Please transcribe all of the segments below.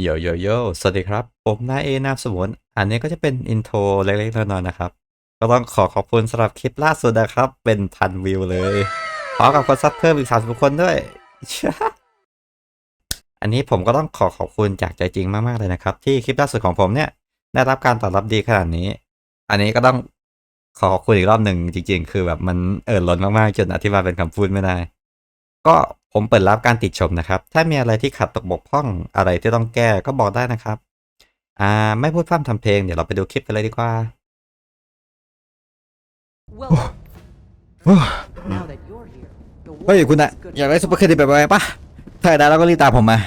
โยโยโยสวัสดีครับ ผมนายเอนามสมุน อันนี้ก็จะเป็นอินโทรเล็กๆน้อยๆนะครับ ก็ต้องขอขอบคุณสำหรับคลิปล่าสุดนะครับ เป็นพันวิวเลยพร้อมกับคนซับเพิ่มอีกสามสิบคนด้วย อันนี้ผมก็ต้องขอขอบคุณจากใจจริงมากๆเลยนะครับ ที่คลิปล่าสุดของผมเนี่ย ได้รับการตอบรับดีขนาดนี้ อันนี้ก็ต้องขอขอบคุณอีกรอบหนึ่งจริง ๆ คือแบบมันเอ่อล้นมากๆจนอธิบายเป็นคำพูดไม่ได้ ก็ ผมเปิดรับการติชมนะครับ ถ้ามีอะไรที่ขัดตกบกพร่องอะไรที่ต้องแก้ก็บอกได้นะครับ อ่า ไม่พูดพร่ำทำเพลง เดี๋ยวเราไปดูคลิปกันเลยดีกว่า Welcome. Now that you're here, the เฮ้ย world คุณอะ is good อยากได้ซุปเปอร์เครดิตแบบอะไรปะถ้าอยากได้แล้วก็รีบตามผมมา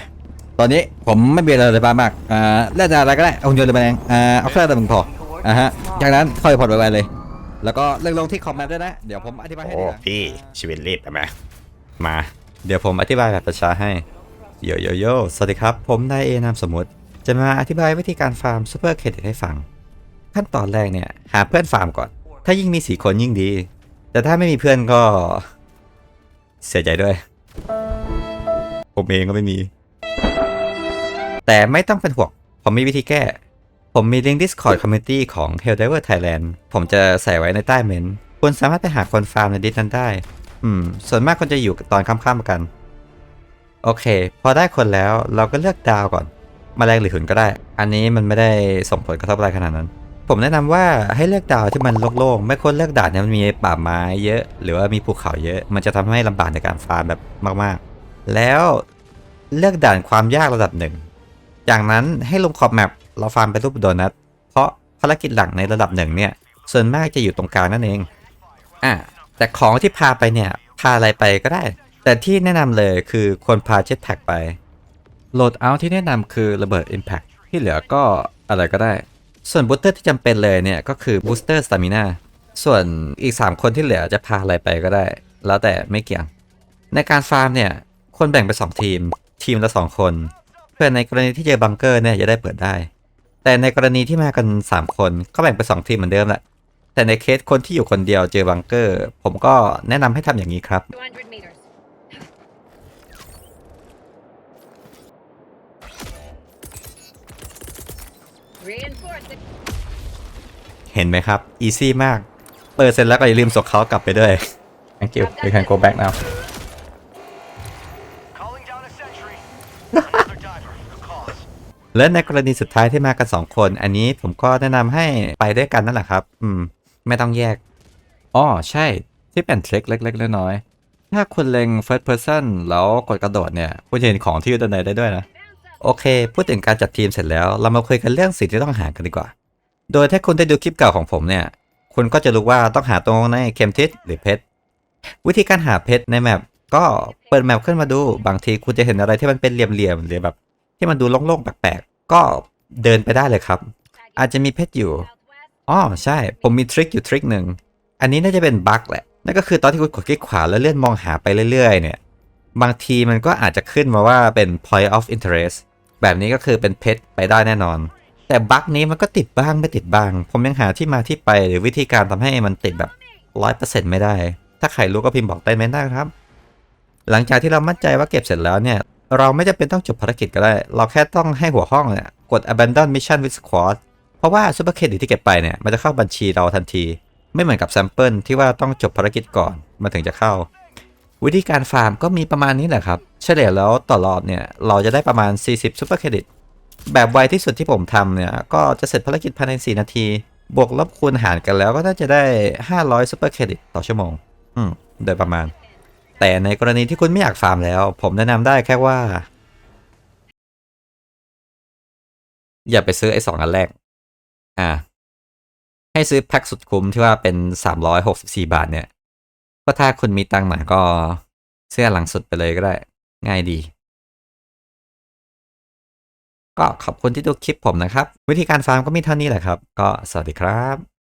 ตอนนี้ผมไม่มีอะไรเลยบ้างมาก อ่าเล่นอะไรก็ได้ เอาหุ่นยนต์เลยมาเองอ่า เอาแค่ตัวมึงพออ่าฮะ จากนั้นค่อยพอร์ตไวๆเลย แล้วก็เลือกลงที่คอมแมปด้วยนะ เดี๋ยวผมอธิบายให้โอ้ดีนะพี่ชีวิตรีบไปไหมมา เดี๋ยวผมอธิบายแบบประชาให้โยโยโยสวัสดีครับ ผมนายเอนามสมมุติ จะมาอธิบายวิธีการฟาร์มซูเปอร์เครดิตให้ฟัง ขั้นตอนแรกเนี่ยหาเพื่อนฟาร์มก่อน ถ้ายิ่งมีสีคนยิ่งดี แต่ถ้าไม่มีเพื่อนก็ เสียใจด้วย ผมเองก็ไม่มี แต่ไม่ต้องเป็นห่วงผมมีวิธีแก้ ผมมีลิงก์ Discord Community ของ Helldiver Thailand ผมจะใส่ไว้ในใต้เมนต์คุณสามารถไปหาคนฟาร์มในดิสนั้นได้ อืม ส่วนมากคนจะอยู่ตอนค่ำๆกัน โอเค พอได้คนแล้วเราก็เลือกดาวก่อนมแมลงหรือหุ่นก็ได้ อันนี้มันไม่ได้ส่งผลกระทบอะไรขนาดนั้น ผมแนะนำว่าให้เลือกดาวที่มันโล่งๆ ไม่ควรเลือกด่านที่มันมีป่าไม้เยอะ หรือว่ามีภูเขาเยอะ มันจะทำให้ลำบากในการฟาร์มแบบมากๆ แล้วเลือกด่านความยากระดับหนึ่งจากนั้นให้ลงขอบแมปเราฟาร์มเป็นรูปโดนัท เพราะภารกิจหลักในระดับหนึ่งเนี่ย ส่วนมากจะอยู่ตรงกลางนั่นเอง อะ แต่ของที่พาไปเนี่ย พาอะไรไปก็ได้ แต่ที่แนะนำเลยคือควรพาเจ็ตแพ็กไปโหลดเอาที่แนะนำคือระเบิด Impact ที่เหลือก็อะไรก็ได้ ส่วนบูสเตอร์ที่จำเป็นเลยเนี่ย ก็คือบูสเตอร์สตามินาส่วนอีก 3 คนที่เหลือจะพาอะไรไปก็ได้ แล้วแต่ไม่เกี่ยง ในการฟาร์มเนี่ยควรแบ่งเป็น2ทีม ทีมละ 2 คน เพื่อในกรณีที่เจอบังเกอร์เนี่ยจะได้เปิดได้ แต่ในกรณีที่มากัน 3 คนก็แบ่งเป็น2ทีมเหมือนเดิมแหละ แต่ในเคสคนที่อยู่คนเดียวเจอบังเกอร์ ผมก็แนะนำให้ทำอย่างนี้ครับ 200 meters. เห็นไหมครับ อีซี่มาก เปิดเสร็จแล้วก็อย่าลืมส่งเขากลับไปด้วย thank you you can go back now Calling down a sentry. Another diver. Cause. และในกรณีสุดท้ายที่มากัน2คน อันนี้ผมก็แนะนำให้ไปด้วยกันนั่นแหละครับ อืม ไม่ต้องแยกอ๋อใช่ที่เป็นทริคเล็ก ๆ น้อยๆถ้าคุณเล็ง first person แล้วกดกระโดดเนี่ย คุณจะเห็นของที่อยู่ด้านในได้ด้วยนะ โอเค พูดถึงการจัดทีมเสร็จแล้ว เรามาคุยกันเรื่องสิ่งที่ต้องหากันดีกว่า โดยถ้าคุณได้ดูคลิปเก่าของผมเนี่ย คุณก็จะรู้ว่าต้องหาตรงในเข็มทิศหรือเพชรวิธีการหาเพชรในแมปก็เปิดแมปขึ้นมาดูบางทีคุณจะเห็นอะไรที่มันเป็นเหลี่ยมๆหรือแบบ ที่มันดูโล่งๆแปลกๆก็เดินไปได้เลยครับ อาจจะมีเพชรอยู่ อ๋อใช่ ผมมีทริคอยู่ทริคหนึ่ง อันนี้น่าจะเป็นบั๊กแหละ นั่นก็คือตอนที่คุณกดคลิกขวาแล้วเลื่อนมองหาไปเรื่อยๆ เนี่ย บางทีมันก็อาจจะขึ้นมาว่าเป็น point of interest แบบนี้ก็คือเป็นเพชรไปได้แน่นอน แต่บั๊กนี้มันก็ติดบ้างไม่ติดบ้าง ผมยังหาที่มาที่ไปหรือวิธีการทำให้มันติดแบบร้อยเปอร์เซ็นต์ไม่ได้ ถ้าใครรู้ก็พิมพ์บอกใต้เมนต์ได้ครับ หลังจากที่เรามั่นใจว่าเก็บเสร็จแล้วเนี่ย เราไม่จำเป็นต้องจบภารกิจก็ได้ เราแค่ต้องให้หัวห้องเนี่ยกด abandon mission with squad ราะว่าซูเปอร์เครดิตที่เก็บไปเนี่ยมันจะเข้าบัญชีเราทันที ไม่เหมือนกับแซมเปิลที่ว่าต้องจบภารกิจก่อนมันถึงจะเข้า วิธีการฟาร์มก็มีประมาณนี้แหละครับ เฉลี่ยแล้วต่อรอบเนี่ยเราจะได้ประมาณ 40ซูเปอร์เครดิตแบบไวที่สุดที่ผมทำเนี่ยก็จะเสร็จภารกิจภายใน 4 นาที บวกลบคูณหารกันแล้วก็น่าจะได้ 500ซูเปอร์เครดิตต่อชั่วโมง อืมโดยประมาณ แต่ในกรณีที่คุณไม่อยากฟาร์มแล้ว ผมแนะนำได้แค่ว่า อย่าไปซื้อไอ้สองอันแรก อ่า ให้ซื้อแพ็คสุดคุ้มที่ว่าเป็นสามร้อยหกสิบาทเนี่ย ก็ถ้าคุณมีตังค์หน่อยก็เสื้อหลังสุดไปเลยก็ได้ ง่ายดี ก็ขอบคุณที่ดูคลิปผมนะครับ วิธีการฟาร์มก็มีเท่านี้แหละครับ ก็สวัสดีครับ